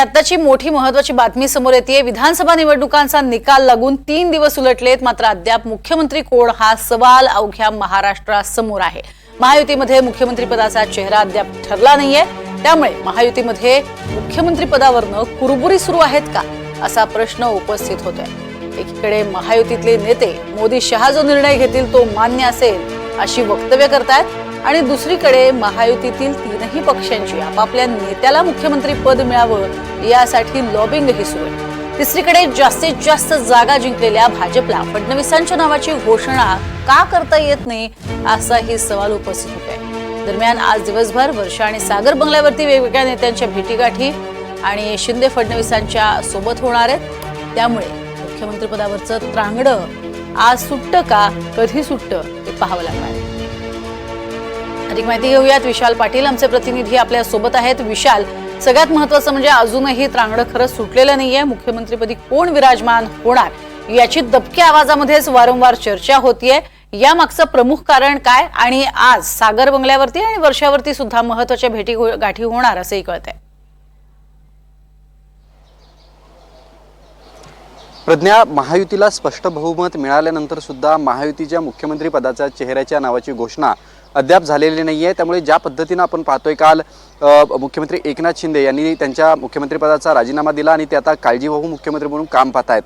आताची मोठी महत्वाची बातमी समोर येते विधानसभा निवडणुकांचा निकाल लागून तीन दिवस उलटलेत. मात्र अद्याप मुख्यमंत्री कोण? हा सवाल अवघ्या महाराष्ट्रासमोर आहे. महायुतीमध्ये मुख्यमंत्रीपदाचा चेहरा अद्याप ठरला नाहीये. त्यामुळे महायुतीमध्ये मुख्यमंत्रीपदावरनं कुरबुरी सुरू आहेत का? असा प्रश्न उपस्थित होतोय. एकीकडे महायुतीतले नेते मोदी शहा जो निर्णय घेतील तो मान्य असेल अशी वक्तव्य करतायत. आणि दुसरीकडे महायुतीतील तीनही पक्षांची आपापल्या नेत्याला मुख्यमंत्री पद मिळावं यासाठी लॉबिंगही सुरू आहे. तिसरीकडे जास्तीत जास्त जागा जिंकलेल्या भाजपला फडणवीसांच्या नावाची घोषणा का करता येत नाही असाही सवाल उपस्थित आहे. दरम्यान आज दिवसभर वर्षा आणि सागर बंगल्यावरती वेगवेगळ्या नेत्यांच्या भेटीगाठी आणि शिंदे फडणवीसांच्या सोबत होणार आहेत. त्यामुळे मुख्यमंत्रीपदावरचं त्रांगडं आज सुटतं का कधी सुटतं ते पाहावं लागणार आहे. अधिक माहिती घेऊयात. विशाल पाटील आमचे प्रतिनिधी आपल्यासोबत आहेत. विशाल सगळ्यात महत्वाचं म्हणजे अजूनही त्रांगडं खरं सुटलेलं नाहीये. मुख्यमंत्रीपदी कोण विराजमान होणार? याची दबक्या आवाजामध्येच वारंवार चर्चा होतीये. या मागचं प्रमुख कारण काय? आणि आज सागर बंगल्यावरती आणि वर्षावरती सुद्धा महत्त्वाच्या भेटी हो- गाठी होणार असंही कळतंय. प्रज्ञा महायुतीला स्पष्ट बहुमत मिळाल्यानंतर सुद्धा महायुतीच्या मुख्यमंत्री पदाच्या चेहऱ्याच्या नावाची घोषणा अद्याप झालेली नाही आहे त्यामुळे ज्या पद्धतीनं आपण पाहतोय काल मुख्यमंत्री एकनाथ शिंदे यांनी त्यांच्या मुख्यमंत्रीपदाचा राजीनामा दिला आणि ते आता काळजीवाहू मुख्यमंत्री म्हणून काम पाहत आहेत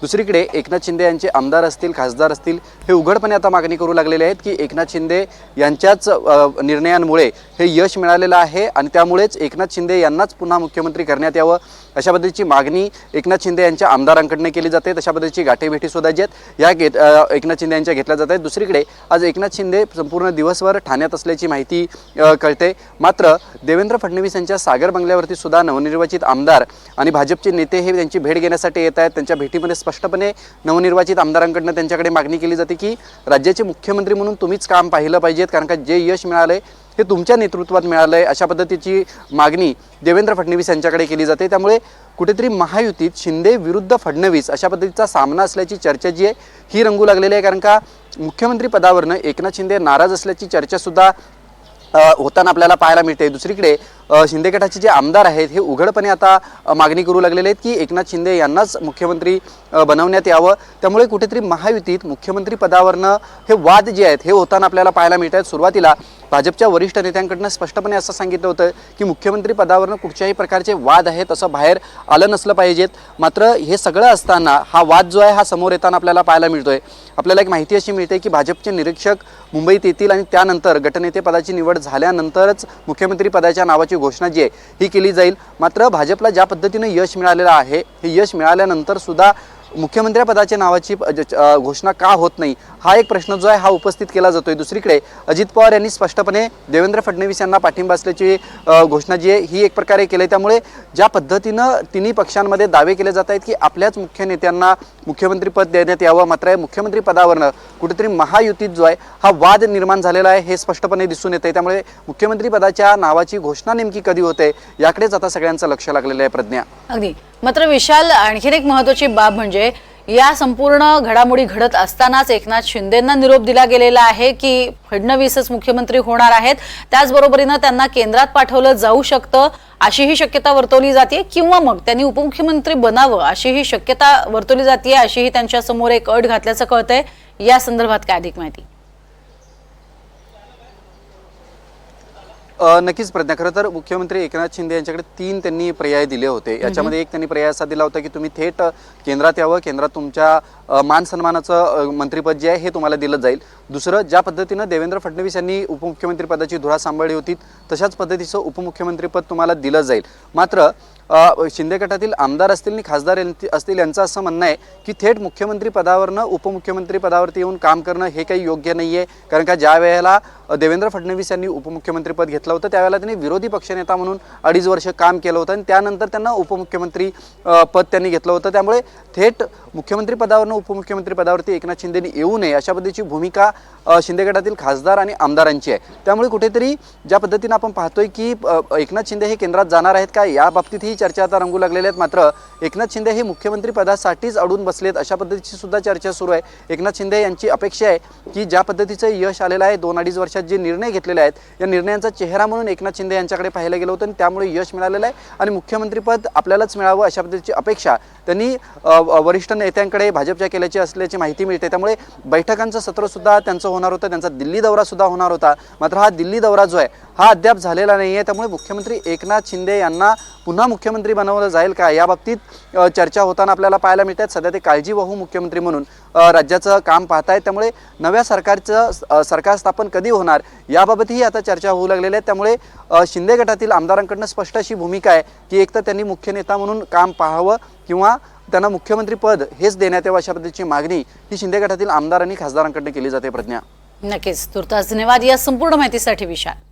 दुसरीकडे एकनाथ शिंदे यांचे आमदार असतील खासदार असतील हे उघडपणे आता मागणी करू लागलेले आहेत की एकनाथ शिंदे यांच्याच निर्णयांमुळे हे यश मिळालेलं आहे आणि त्यामुळेच एकनाथ शिंदे यांनाच पुन्हा मुख्यमंत्री करण्यात यावं. अशा पद्धतीची मागणी एकनाथ शिंदे यांच्या आमदारांकडनं केली जाते. तशा पद्धतीची गाठीभेटी सुद्धा जी आहेत. या घेत एकनाथ शिंदे यांच्या घेतल्या जात आहेत. दुसरीकडे आज एकनाथ शिंदे संपूर्ण दिवसभर ठाण्यात असल्याची माहिती कळते. मात्र देवेंद्र फडणवीस यांच्या सागर बंगल्यावरती सुद्धा नवनिर्वाचित आमदार आणि भाजपचे नेते हे त्यांची भेट घेण्यासाठी येत आहेत. त्यांच्या भेटीमध्ये स्पष्टपणे नवनिर्वाचित आमदारांकडनं त्यांच्याकडे मागणी केली जाते की राज्याचे मुख्यमंत्री म्हणून तुम्हीच काम पाहिलं पाहिजेत कारण का जे यश मिळाले हे तुमच्या नेतृत्वात मिळालं आहे अशा पद्धतीची मागणी देवेंद्र फडणवीस यांच्याकडे केली जाते. त्यामुळे कुठेतरी महायुतीत शिंदे विरुद्ध फडणवीस अशा पद्धतीचा सामना असल्याची चर्चा जी आहे ही रंगू लागलेली आहे. कारण का मुख्यमंत्री पदावरनं एकनाथ शिंदे नाराज असल्याची चर्चासुद्धा होताना आपल्याला पाहायला मिळते. दुसरीकडे शिंदे गटाचे जे आमदार आहेत हे उघडपणे आता मागणी करू लागलेले आहेत की एकनाथ शिंदे यांनाच मुख्यमंत्री बनवण्यात यावं. त्यामुळे कुठेतरी महायुतीत मुख्यमंत्री पदावरनं हे वाद जे आहेत हे होताना आपल्याला पाहायला मिळत आहेत सुरुवातीला. भाजपच्या वरिष्ठ नेत्यांकडनं स्पष्टपणे असं सांगितलं होतं की मुख्यमंत्री पदावरनं कुठच्याही प्रकारचे वाद आहेत असं बाहेर आलं नसलं पाहिजेत. मात्र हे सगळं असताना हा वाद जो आहे हा समोर येताना आपल्याला पाहायला मिळतोय. आपल्याला एक माहिती अशी मिळते की भाजपचे निरीक्षक मुंबईत येतील आणि त्यानंतर गटनेते पदाची निवड झाल्यानंतरच मुख्यमंत्री पदाच्या नावाची घोषणा जी आहे ही केली जाईल. मात्र भाजपला ज्या पद्धतीनं यश मिळालेलं आहे हे यश मिळाल्यानंतर सुद्धा मुख्यमंत्र्यापदाच्या नावाची ज- घोषणा का होत नाही हा एक प्रश्न जो आहे हा उपस्थित केला जातोय. दुसरीकडे अजित पवार यांनी स्पष्टपणे देवेंद्र फडणवीस यांना पाठिंबा असल्याची घोषणा जी आहे ही एक प्रकारे केली आहे. त्यामुळे ज्या पद्धतीनं तिन्ही पक्षांमध्ये दावे केले जात आहेत की आपल्याच मुख्य नेत्यांना मुख्यमंत्रीपद देण्यात यावं मात्र या मुख्यमंत्री पदावरनं कुठेतरी महायुतीत जो आहे हा वाद निर्माण झालेला आहे हे स्पष्टपणे दिसून येते त्यामुळे मुख्यमंत्री पदाच्या नावाची घोषणा नेमकी कधी होते याकडेच आता सगळ्यांचं लक्ष लागलेलं आहे प्रज्ञा. अगदी. मात्र विशाल आणखीन एक महत्वाची बाब म्हणजे या संपूर्ण घडामोडी घडत असतानाच एकनाथ शिंदेंना निरोप दिला गेलेला आहे की फडणवीसच मुख्यमंत्री होणार आहेत. त्याचबरोबरीनं त्यांना केंद्रात पाठवलं जाऊ शकतं अशीही शक्यता वर्तवली जाते किंवा मग त्यांनी उपमुख्यमंत्री बनावं अशीही शक्यता वर्तवली जाते अशीही त्यांच्यासमोर एक अट घातल्याचं कळतंय. या संदर्भात काय अधिक माहिती? नक्कीच प्रज्ञा खरं तर मुख्यमंत्री एकनाथ शिंदे यांच्याकडे तीन त्यांनी पर्याय दिले होते. याच्यामध्ये एक त्यांनी पर्याय असा दिला होता की तुम्ही थेट केंद्रात यावं केंद्रात तुमच्या मान सन्मानाचं मंत्रीपद मंत्रिपद जे आहे हे तुम्हाला दिलं जाईल. दुसरं ज्या पद्धतीनं देवेंद्र फडणवीस यांनी उपमुख्यमंत्रीपदाची धुरा सांभाळली होती तशाच पद्धतीचं उपमुख्यमंत्रीपद तुम्हाला दिलं जाईल. मात्र शिंदे गटातील आमदार असतील आणि खासदार असतील यांचं असं म्हणणं आहे की थेट मुख्यमंत्री पदावरनं उपमुख्यमंत्री पदावरती येऊन काम करणं हे काही योग्य नाही आहे कारण का ज्या वेळेला देवेंद्र फडणवीस यांनी उपमुख्यमंत्रीपद घेतलं होतं त्यावेळेला त्यांनी विरोधी पक्षनेता म्हणून अडीच वर्ष काम केलं होतं आणि त्यानंतर त्यांना उपमुख्यमंत्री पद त्यांनी घेतलं होतं. त्यामुळे थेट मुख्यमंत्री पदावरनं उपमुख्यमंत्री पदावरती एकनाथ शिंदेनी येऊ नये अशा पद्धतीची भूमिका शिंदे गटातील खासदार आणि आमदारांची आहे. त्यामुळे कुठेतरी ज्या पद्धतीनं आपण पाहतोय की एकनाथ शिंदे हे केंद्रात जाणार आहेत का या बाबतीत ही चर्चा आता रंगू लागलेल्या आहेत. मात्र एकनाथ शिंदे हे मुख्यमंत्री पदासाठीच अडून बसलेत अशा पद्धतीची सुद्धा चर्चा सुरू आहे. एकनाथ शिंदे यांची अपेक्षा आहे की ज्या पद्धतीचं यश आलेलं आहे दोन अडीच वर्षात जे निर्णय घेतलेले आहेत या निर्णयांचा चेहरा म्हणून एकनाथ शिंदे यांच्याकडे पाहायला गेलं होतं आणि त्यामुळे यश मिळालेलं आहे. आणि मुख्यमंत्रीपद आपल्यालाच मिळावं अशा पद्धतीची अपेक्षा त्यांनी वरिष्ठ नेत्यांकडे भाजपच्या केल्याची असल्याची माहिती मिळते. त्यामुळे बैठकांचं सत्र सुद्धा त्यांचं होणार होतं. त्यांचा दिल्ली दौरा सुद्धा होणार होता. मात्र हा दिल्ली दौरा जो आहे हा अद्याप झालेला नाही आहे त्यामुळे मुख्यमंत्री एकनाथ शिंदे यांना पुन्हा मुख्यमंत्री बनवलं जाईल का? या बाबतीत चर्चा होताना आपल्याला पाहायला मिळत आहेत सध्या ते काळजीवाहू मुख्यमंत्री म्हणून राज्याचं काम पाहताय त्यामुळे नव्या सरकारचं सरकार स्थापन कधी होणार याबाबतही आता चर्चा होऊ लागलेल्या आहे. त्यामुळे शिंदे गटातील आमदारांकडनं स्पष्ट अशी भूमिका आहे की एक तर त्यांनी मुख्य नेता म्हणून काम पाहावं किंवा त्यांना मुख्यमंत्री पद हेच देण्यात यावं अशा पद्धतीची मागणी ही शिंदे गटातील आमदार आणि खासदारांकडनं केली जाते प्रज्ञा. नक्कीच. तुर्तास धन्यवाद या संपूर्ण माहितीसाठी विशाल.